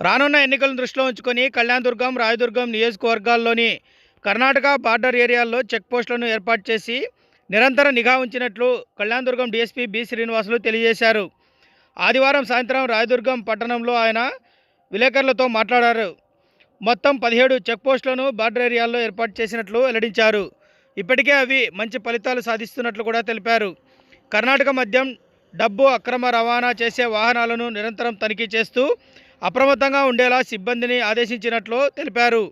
రానున్న ఎన్నికలను దృష్టిలో ఉంచుకొని కళ్యాణదుర్గం రాయదుర్గం నియోజకవర్గాల్లోని కర్ణాటక బార్డర్ ఏరియాల్లో చెక్పోస్టులను ఏర్పాటు చేసి నిరంతర నిఘా ఉంచినట్లు కళ్యాణదుర్గం డీఎస్పీ బి. శ్రీనివాసులు తెలియజేశారు. ఆదివారం సాయంత్రం రాయదుర్గం పట్టణంలో ఆయన విలేకరులతో మాట్లాడారు. మొత్తం పదిహేడు చెక్పోస్టులను బార్డర్ ఏరియాల్లో ఏర్పాటు చేసినట్లు వెల్లడించారు. ఇప్పటికే అవి మంచి ఫలితాలు సాధిస్తున్నట్లు కూడా తెలిపారు. కర్ణాటక మద్యం డబ్బు అక్రమ రవాణా చేసే వాహనాలను నిరంతరం తనిఖీ చేస్తూ అప్రమత్తంగా ఉండేలా సిబ్బందిని ఆదేశించినట్లు తెలిపారు.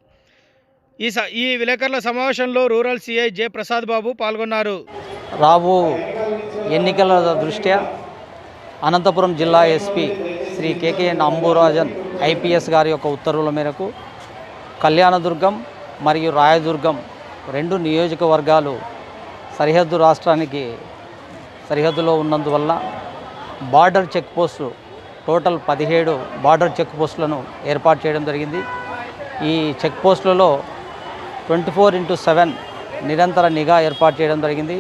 ఈ స ఈ విలేకరుల సమావేశంలో rural CI J Prasad Babu పాల్గొన్నారు. రాబో ఎన్నికల దృష్ట్యా అనంతపురం జిల్లా SP Shri KKN Amburajan IPS గారి యొక్క ఉత్తర్వుల మేరకు కళ్యాణదుర్గం మరియు రాయదుర్గం రెండు నియోజకవర్గాలు సరిహద్దు రాష్ట్రానికి సరిహద్దులో ఉన్నందువల్ల బార్డర్ చెక్ పోస్టు టోటల్ పదిహేడు బార్డర్ చెక్ పోస్టులను ఏర్పాటు చేయడం జరిగింది. ఈ చెక్ పోస్టులలో ట్వంటీ ఫోర్ ఇంటూ సెవెన్ నిరంతర నిఘా ఏర్పాటు చేయడం జరిగింది.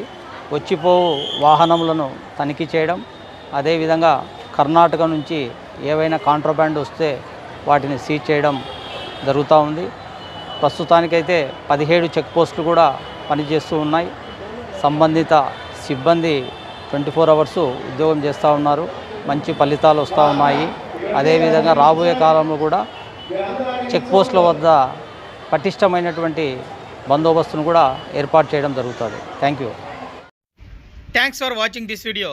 వచ్చిపోవు వాహనములను తనిఖీ చేయడం అదేవిధంగా కర్ణాటక నుంచి ఏవైనా కాంట్రాబ్యాండ్ వస్తే వాటిని సీజ్ చేయడం జరుగుతూ ఉంది. ప్రస్తుతానికైతే పదిహేడు చెక్ పోస్టులు కూడా పనిచేస్తూ ఉన్నాయి. సంబంధిత సిబ్బంది ట్వంటీ ఫోర్ అవర్స్ ఉద్యోగం చేస్తూ ఉన్నారు. మంచి ఫలితాలు వస్తూ ఉన్నాయి. అదేవిధంగా రాబోయే కాలంలో కూడా చెక్ పోస్టుల వద్ద పటిష్టమైనటువంటి బందోబస్తును కూడా ఏర్పాటు చేయడం జరుగుతుంది. Thank you. Thanks for watching this video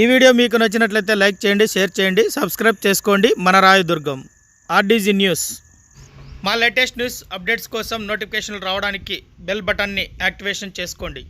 ఈ వీడియో మీకు నచ్చినట్లయితే లైక్ చేయండి షేర్ చేయండి సబ్స్క్రైబ్ చేసుకోండి. మన రాయదుర్గం ఆర్డీజీ న్యూస్. మా లేటెస్ట్ న్యూస్ అప్డేట్స్ కోసం నోటిఫికేషన్లు రావడానికి బెల్ బటన్ని యాక్టివేషన్ చేసుకోండి.